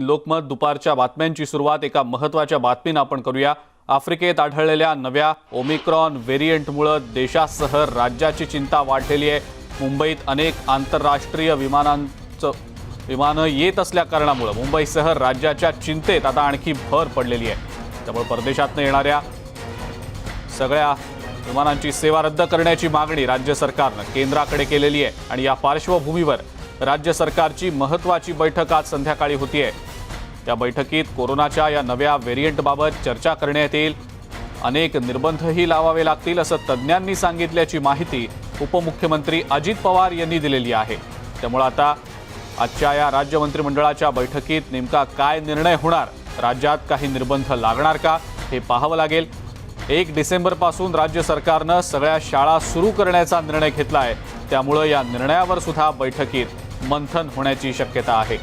लोकमत दुपारच्या बातम्यांची सुरुवात एका महत्त्वाच्या बातमीनं आपण करूया. आफ्रिकेत आढळलेल्या नव्या ओमिक्रॉन व्हेरियंटमुळं देशासह राज्याची चिंता वाढलेली आहे. मुंबईत अनेक आंतरराष्ट्रीय विमानांचं विमानं येत असल्या कारणामुळं मुंबईसह राज्याच्या चिंतेत आता आणखी भर पडलेली आहे. त्यामुळे परदेशातनं येणाऱ्या सगळ्या विमानांची सेवा रद्द करण्याची मागणी राज्य सरकारनं केंद्राकडे केलेली आहे आणि या पार्श्वभूमीवर राज्य सरकारची महत्त्वाची बैठक आज संध्याकाळी होतीये. त्या बैठकीत कोरोनाच्या या नव्या व्हेरियंटबाबत चर्चा करण्यात येईल. अनेक निर्बंधही लावावे लागतील असं तज्ज्ञांनी सांगितल्याची माहिती उपमुख्यमंत्री अजित पवार यांनी दिलेली आहे. त्यामुळे आता आजच्या या राज्य मंत्रिमंडळाच्या बैठकीत नेमका काय निर्णय होणार? राज्यात काही निर्बंध लागणार का? हे पाहावं लागेल. एक डिसेंबरपासून राज्य सरकारनं सगळ्या शाळा सुरू करण्याचा निर्णय घेतला आहे त्यामुळं या निर्णयावर सुद्धा बैठकीत मंथन होण्याची शक्यता आहे.